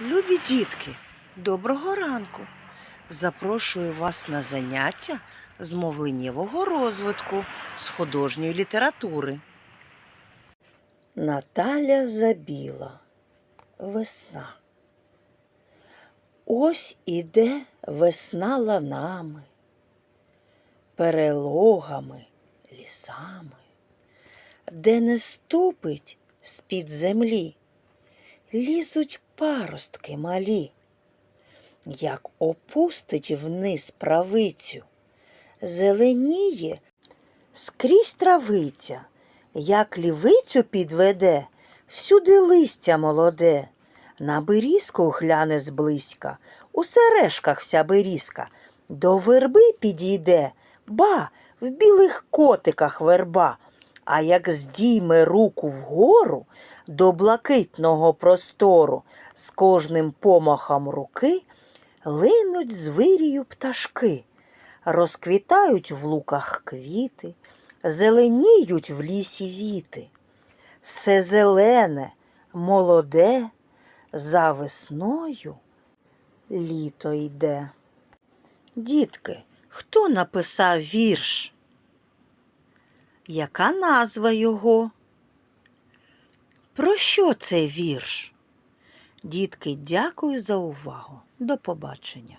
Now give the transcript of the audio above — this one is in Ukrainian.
Любі дітки, доброго ранку! Запрошую вас на заняття з мовленнєвого розвитку з художньої літератури. Наталя Забіла. Весна. Ось іде весна ланами, перелогами, лісами, де не ступить з-під землі лізуть паростки малі, як опустить вниз правицю, зеленіє скрізь травиця, як лівицю підведе, всюди листя молоде. На берізку гляне зблизька, у сережках вся берізка, до верби підійде, ба, в білих котиках верба. А як здійме руку вгору до блакитного простору, з кожним помахом руки линуть з пташки, розквітають в луках квіти, зеленіють в лісі віти. Все зелене, молоде, за весною літо йде. Дітки, хто написав вірш? Яка назва його? Про що це вірш? Дітки, дякую за увагу. До побачення.